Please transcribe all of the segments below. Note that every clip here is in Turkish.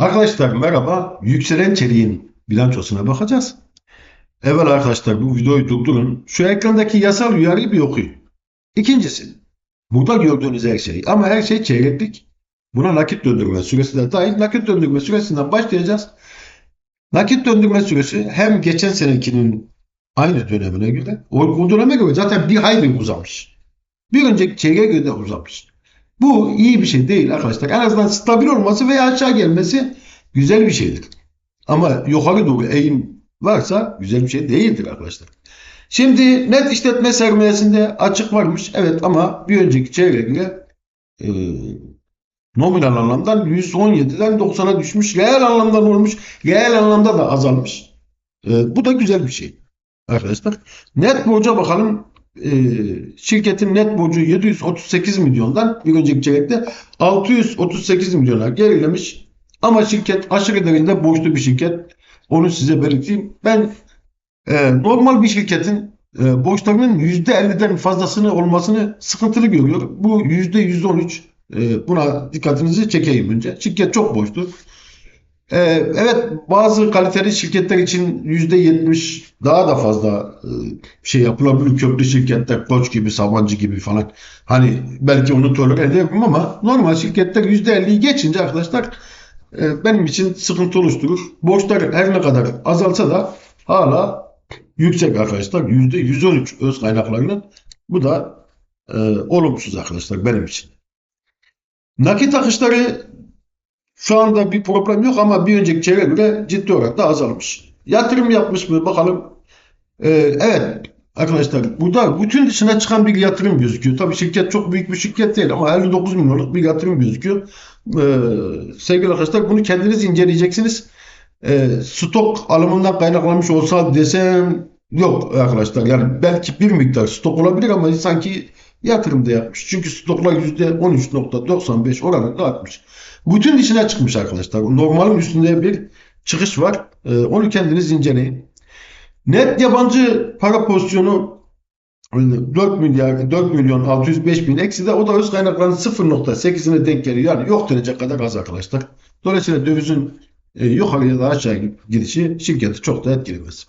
Arkadaşlar merhaba. Yükselen çeliğin bilançosuna bakacağız. Evvel arkadaşlar bu videoyu durdurun. Şu ekrandaki yasal uyarıyı bir okuyun. İkincisi, burada gördüğünüz her şey ama her şey çeyreklik. Buna nakit döndürme süresi de dahil. Nakit döndürme süresinden başlayacağız. Nakit döndürme süresi hem geçen senekinin aynı dönemine göre, o, o döneme göre zaten bir hayli uzamış. Bir önceki çeyreğe göre de uzamış. Bu iyi bir şey değil arkadaşlar. En azından stabil olması veya aşağı gelmesi güzel bir şeydir. Ama yukarı doğru eğim varsa güzel bir şey değildir arkadaşlar. Şimdi net işletme sermayesinde açık varmış. Evet ama bir önceki çeyreğe e, nominal anlamdan 117'den 90'a düşmüş. Reel anlamda olmuş. Reel anlamda da azalmış. E, bu da güzel bir şey arkadaşlar. Net borca bakalım. E, şirketin net borcu 738 milyondan bir önceki çeyrekte 638 milyona gerilemiş. Ama şirket aşırı derecede borçlu bir şirket. Onu size belirteyim. Ben e, normal bir şirketin e, borçlarının %50'den fazlasını olmasını sıkıntılı görüyorum. Bu %113. E, buna dikkatinizi çekeyim önce. Şirket çok borçlu. E, evet bazı kaliteli şirketler için %70 daha da fazla e, şey yapılabilir. Köklü şirketler Koç gibi, Sabancı gibi falan. Hani belki onu tolere ederim ama normal şirketler %50'yi geçince arkadaşlar e, benim için sıkıntı oluşturur. Borçlar her ne kadar azalsa da hala yüksek arkadaşlar. %113 öz kaynaklarının. Bu da e, olumsuz arkadaşlar benim için. Nakit akışları şu anda bir problem yok ama bir önceki çeyreğe göre ciddi oranda azalmış. Yatırım yapmış mı bakalım. Ee, evet arkadaşlar burada bütün dışına çıkan bir yatırım gözüküyor. Tabii şirket çok büyük bir şirket değil ama 59 milyonluk bir yatırım gözüküyor. Ee, sevgili arkadaşlar bunu kendiniz inceleyeceksiniz. Ee, stok alımından kaynaklanmış olsa desem yok arkadaşlar. Yani belki bir miktar stok olabilir ama sanki yatırımda yapmış. Çünkü stoklar %13.95 oranında artmış. Bütün dışına çıkmış arkadaşlar. Normalin üstünde bir çıkış var. Ee, onu kendiniz inceleyin. Net yabancı para pozisyonu 4 milyar 4 milyon 605 bin eksi de o da öz kaynakların 0.8'ine denk geliyor. Yani yok denecek kadar az arkadaşlar. Dolayısıyla dövizin e, yukarıya da aşağı gidişi şirketi çok da etkilemez.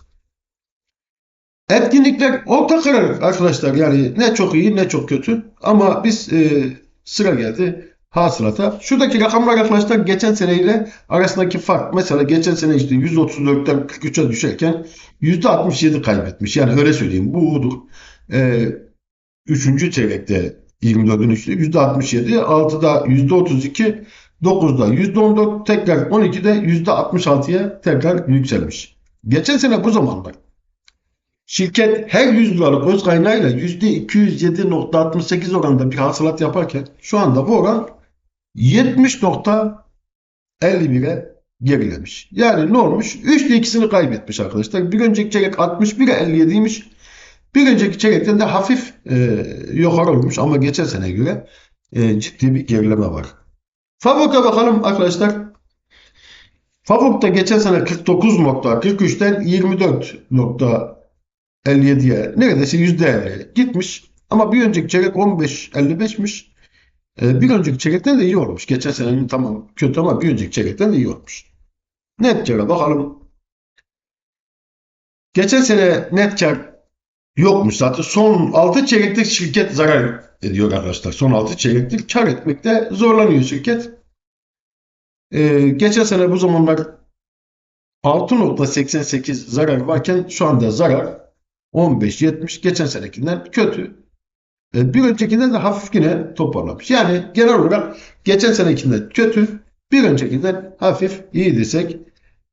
Etkinlikler orta karar arkadaşlar. Yani ne çok iyi ne çok kötü. Ama biz e, sıra geldi hasılata. Şuradaki rakamlar arkadaşlar geçen seneyle arasındaki fark. Mesela geçen sene işte 134'ten 43'e düşerken %67 kaybetmiş. Yani öyle söyleyeyim. Bu budur. Ee, üçüncü çeyrekte 24'ün üstü %67, 6'da %32, 9'da %14, tekrar 12'de %66'ya tekrar yükselmiş. Geçen sene bu zamanlar şirket her 100 liralık öz kaynağıyla %207.68 oranında bir hasılat yaparken şu anda bu oran 70.51'e gerilemiş. Yani ne olmuş? 3'te ikisini kaybetmiş arkadaşlar. Bir önceki çeyrek 61'e 57'ymiş. Bir önceki çeyrekten de hafif e, yukarı olmuş ama geçen sene göre e, ciddi bir gerileme var. Favok'a bakalım arkadaşlar. Favok da geçen sene 49.43'ten 24.57'ye neredeyse %50 gitmiş. Ama bir önceki çeyrek 15.55'miş. E, bir önceki çeyrekten de iyi olmuş. Geçen senenin tamam kötü ama bir önceki çeyrekten de iyi olmuş. Net kâra bakalım. Geçen sene net kar yokmuş zaten. Son 6 çeyrekte şirket zarar ediyor arkadaşlar. Son 6 çeyrektir kar etmekte zorlanıyor şirket. Ee, geçen sene bu zamanlar 6.88 zarar varken şu anda zarar 15.70 geçen senekinden kötü. Ee, bir öncekinden de hafif yine toparlamış. Yani genel olarak geçen senekinden kötü, bir öncekinden hafif iyi desek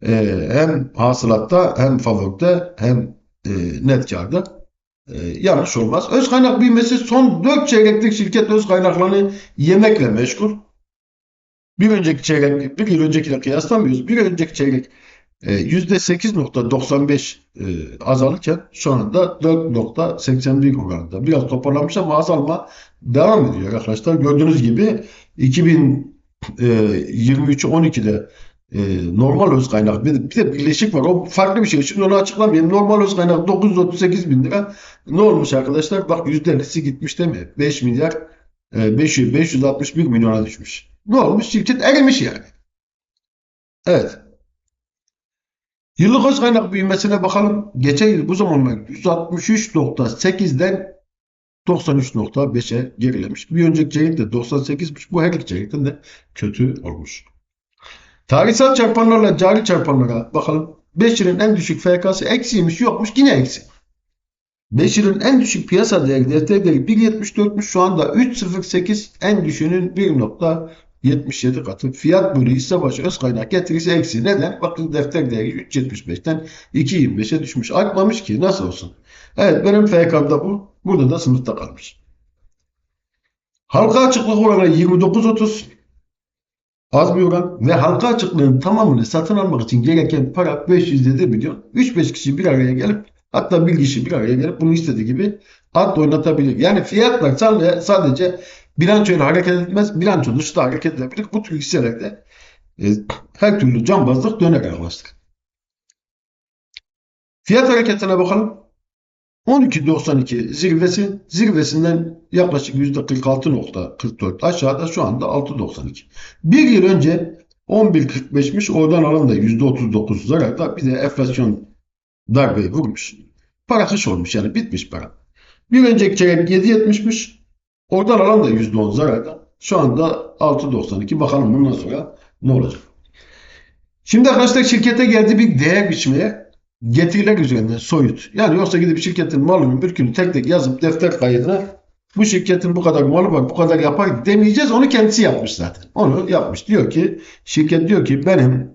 e, hem hasılatta hem favorite hem e, net karda e, yanlış olmaz. Öz kaynak büyümesi son 4 çeyreklik şirket öz kaynaklarını yemekle meşgul. Bir önceki çeyrek, bir yıl öncekiyle kıyaslamıyoruz. Bir önceki çeyrek e, %8.95 e, azalırken şu anda 4.81 oranında. Biraz toparlamış ama azalma devam ediyor arkadaşlar. Gördüğünüz gibi 2023 12'de e, normal öz kaynak bir bir de birleşik var. O farklı bir şey. Şimdi onu açıklamayayım. Normal öz kaynak 938 bin lira. Ne olmuş arkadaşlar? Bak %50'si gitmiş değil mi? 5 milyar e, 500, 561 milyona düşmüş. Ne olmuş? Şirket erimiş yani. Evet. Yıllık öz kaynak büyümesine bakalım. Geçen yıl bu zamanlar 163.8'den 93.5'e gerilemiş. Bir önceki çeyrek de 98'miş. Bu her iki çeyrekten de kötü olmuş. Tarihsel çarpanlarla cari çarpanlara bakalım. 5 yılın en düşük FK'sı eksiymiş yokmuş yine eksi. 5 yılın en düşük piyasa değeri defter değeri 1.74'müş şu anda 3.08 en düşüğünün 1.77 katı. Fiyat bölü hisse başı öz kaynak getirisi eksi. Neden? Bakın defter değeri 3.75'ten 2.25'e düşmüş. Artmamış ki nasıl olsun. Evet benim FK'mda bu. Burada da sınıfta kalmış. Halka açıklık oranı 29.30 az bir oran ve halka açıklığın tamamını satın almak için gereken para 507 milyon. 3-5 kişi bir araya gelip hatta bir kişi bir araya gelip bunu istediği gibi at oynatabilir. Yani fiyatlar sadece bilançoyla hareket etmez, bilanço dışında hareket edebilir. Bu tür hisselerde e, her türlü cambazlık döner arkadaşlar. Fiyat hareketine bakalım. 12.92 zirvesi zirvesinden yaklaşık %46.44 aşağıda şu anda 6.92. Bir yıl önce 11.45'miş oradan alan da %39 zararda bir de enflasyon darbeyi vurmuş. Para kış olmuş yani bitmiş para. Bir önceki çeyrek 7.70'miş oradan alan da %10 zararda. Şu anda 6.92 bakalım bundan sonra ne olacak. Şimdi arkadaşlar şirkete geldi bir değer biçmeye getiriler üzerinden soyut. Yani yoksa gidip şirketin malını mülkünü tek tek yazıp defter kaydına bu şirketin bu kadar malı var bu kadar yapar demeyeceğiz. Onu kendisi yapmış zaten. Onu yapmış. Diyor ki şirket diyor ki benim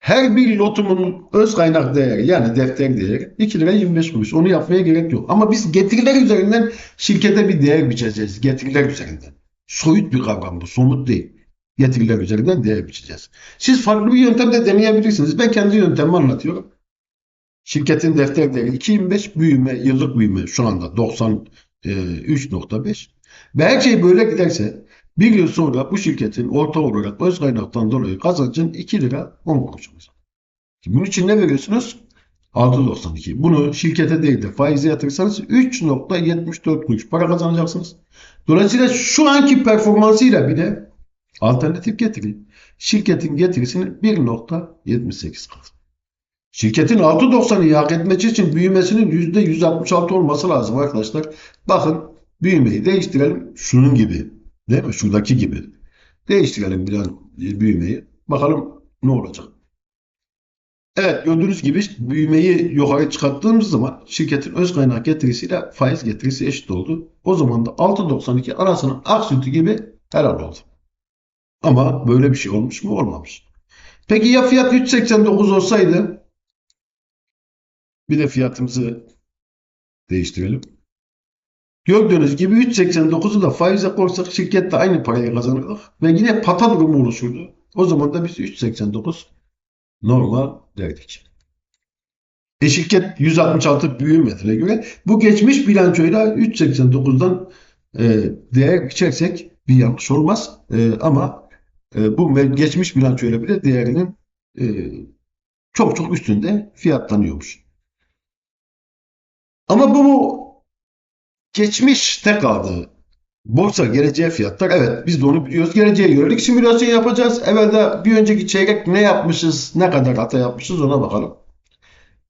her bir lotumun öz kaynak değeri yani defter değeri 2 lira 25 kuruş. Onu yapmaya gerek yok. Ama biz getiriler üzerinden şirkete bir değer biçeceğiz. Getiriler üzerinden. Soyut bir kavram bu. Somut değil. Getiriler üzerinden değer biçeceğiz. Siz farklı bir yöntemde deneyebilirsiniz. Ben kendi yöntemimi anlatıyorum. Şirketin defter değeri 2.25 büyüme, yıllık büyüme şu anda 93.5 ve her şey böyle giderse bir yıl sonra bu şirketin orta olarak öz kaynaktan dolayı kazancın 2 lira 10 kuruş olacak. Bunun için ne veriyorsunuz? 6.92. Bunu şirkete değil de faize yatırırsanız 3.74 kuruş para kazanacaksınız. Dolayısıyla şu anki performansıyla bile alternatif getiri şirketin getirisinin 1.78 katı. Şirketin 6.90'ı hak etmesi için büyümesinin %166 olması lazım arkadaşlar. Bakın büyümeyi değiştirelim. Şunun gibi. Değil mi? Şuradaki gibi. Değiştirelim bir an büyümeyi. Bakalım ne olacak. Evet gördüğünüz gibi büyümeyi yukarı çıkarttığımız zaman şirketin öz kaynak getirisiyle faiz getirisi eşit oldu. O zaman da 6.92 arasının ak sütü gibi helal oldu. Ama böyle bir şey olmuş mu? Olmamış. Peki ya fiyat 3.89 olsaydı bir de fiyatımızı değiştirelim. Gördüğünüz gibi 3.89'u da faize koysak şirkette aynı parayı kazanırdık. Ve yine pata durumu oluşurdu. O zaman da biz 3.89 normal derdik. E şirket 166 büyümediğine göre bu geçmiş bilançoyla 3.89'dan e, değer biçersek bir yanlış olmaz. E, ama e, bu geçmiş bilançoyla bile değerinin e, çok çok üstünde fiyatlanıyormuş. Ama bu geçmişte kaldı. Borsa geleceğe fiyatlar. Evet biz de onu biliyoruz. Geleceğe yönelik simülasyon yapacağız. Evvelde bir önceki çeyrek ne yapmışız, ne kadar hata yapmışız ona bakalım.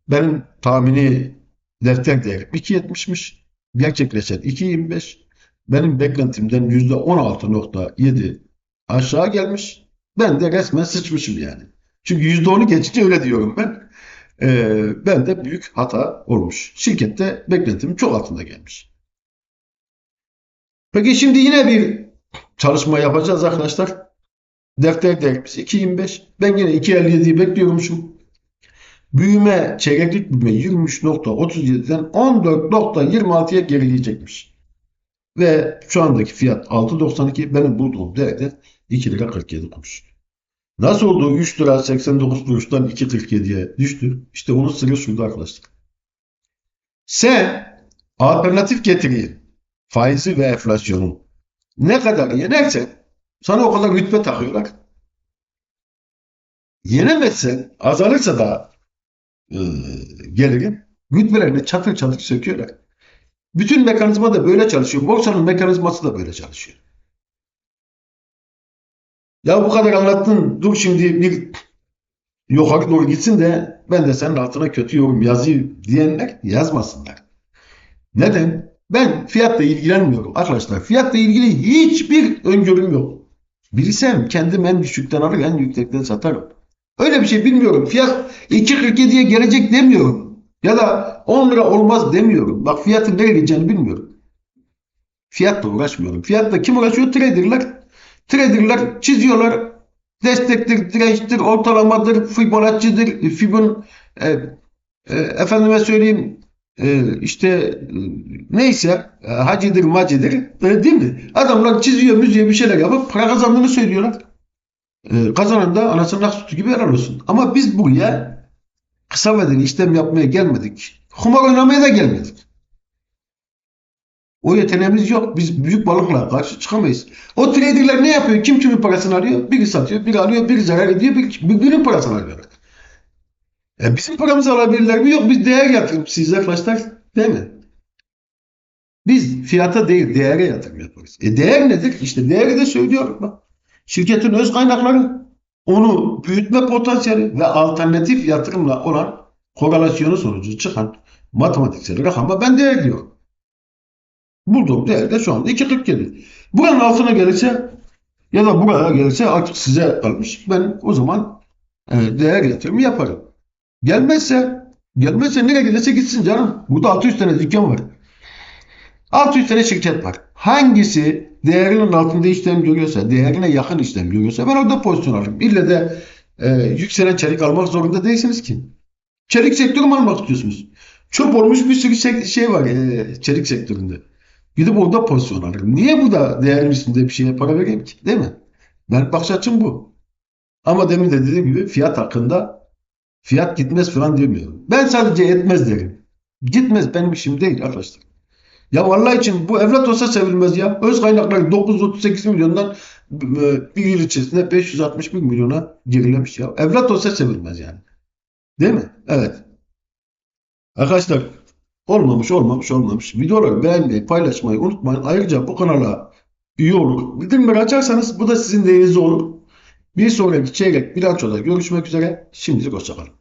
Benim tahmini defter değeri 2.70'miş. Gerçekleşen 2.25. Benim beklentimden %16.7 aşağı gelmiş. Ben de resmen sıçmışım yani. Çünkü %10'u geçince öyle diyorum ben. Ee, ben de büyük hata olmuş. Şirkette beklentim çok altında gelmiş. Peki şimdi yine bir çalışma yapacağız arkadaşlar. Defter değerimiz 2.25. Ben yine 2.57'yi bekliyormuşum. Büyüme, çeyreklik büyüme 23.37'den 14.26'ya gerileyecekmiş. Ve şu andaki fiyat 6.92. Benim bulduğum değerde 2 lira 47 kuruş. Nasıl oldu 3 lira 89 kuruştan 2.47'ye düştü? İşte onun sırrı şurada arkadaşlar. Sen alternatif getiriyi faizi ve enflasyonu ne kadar yenersen sana o kadar rütbe takıyorlar. Yenemezsen azalırsa da e, gelirin rütbelerini çatır çatır söküyorlar. Bütün mekanizma da böyle çalışıyor. Borsanın mekanizması da böyle çalışıyor. Ya bu kadar anlattın. Dur şimdi bir yukarı doğru gitsin de ben de senin altına kötü yorum yazayım diyenler yazmasınlar. Neden? Ben fiyatla ilgilenmiyorum arkadaşlar. Fiyatla ilgili hiçbir öngörüm yok. Bilirsem kendim en düşükten alır en yüksekten satarım. Öyle bir şey bilmiyorum. Fiyat 2.47'ye gelecek demiyorum. Ya da 10 lira olmaz demiyorum. Bak fiyatın nereye gideceğini bilmiyorum. Fiyatla uğraşmıyorum. Fiyatla kim uğraşıyor? Traderlar. Traderlar çiziyorlar. Destektir, dirençtir, ortalamadır, Fibonacci'dir, Fibon e, e, efendime söyleyeyim e, işte e, neyse e, hacidir macidir değil mi? Adamlar çiziyor, müziğe bir şeyler yapıp para kazandığını söylüyorlar. E, kazanan da anasının ak sütü gibi helal olsun. Ama biz buraya kısa vadeli işlem yapmaya gelmedik. Kumar oynamaya da gelmedik. O yeteneğimiz yok. Biz büyük balıkla karşı çıkamayız. O traderler ne yapıyor? Kim kimin parasını alıyor? Biri satıyor, biri alıyor, biri zarar ediyor, biri birbirinin parasını alıyor. E bizim paramızı alabilirler mi? Yok. Biz değer yatırımcısıyız arkadaşlar. Değil mi? Biz fiyata değil, değere yatırım yaparız. E değer nedir? İşte değeri de söylüyorum bak. Şirketin öz kaynakları, onu büyütme potansiyeli ve alternatif yatırımla olan korelasyonu sonucu çıkan matematiksel rakama ben değer diyorum. Bulduğum değer de şu anda 2.47. Buranın altına gelirse ya da buraya gelirse artık size kalmış. Ben o zaman değer yatırımı yaparım. Gelmezse gelmezse nereye giderse gitsin canım. Burada 600 tane dükkan var. 600 tane şirket var. Hangisi değerinin altında işlem görüyorsa, değerine yakın işlem görüyorsa ben orada pozisyon alırım. İlle de e, yükselen çelik almak zorunda değilsiniz ki. Çelik sektörü mü almak istiyorsunuz? Çöp olmuş bir sürü şey var e, çelik sektöründe. Gidip orada pozisyon alırım. Niye burada değerin üstünde bir şeye para vereyim ki? Değil mi? Ben bakış açım bu. Ama demin de dediğim gibi fiyat hakkında fiyat gitmez falan demiyorum. Ben sadece etmez derim. Gitmez benim işim değil arkadaşlar. Ya vallahi için bu evlat olsa sevilmez ya. Öz kaynakları 938 milyondan e, bir yıl içerisinde 561 milyona gerilemiş ya. Evlat olsa sevilmez yani. Değil mi? Evet. Arkadaşlar olmamış olmamış olmamış. Videoları beğenmeyi paylaşmayı unutmayın. Ayrıca bu kanala üye olur. Bildirimleri açarsanız bu da sizin değeriniz olur. Bir sonraki çeyrek bilançoda görüşmek üzere. Şimdilik hoşçakalın.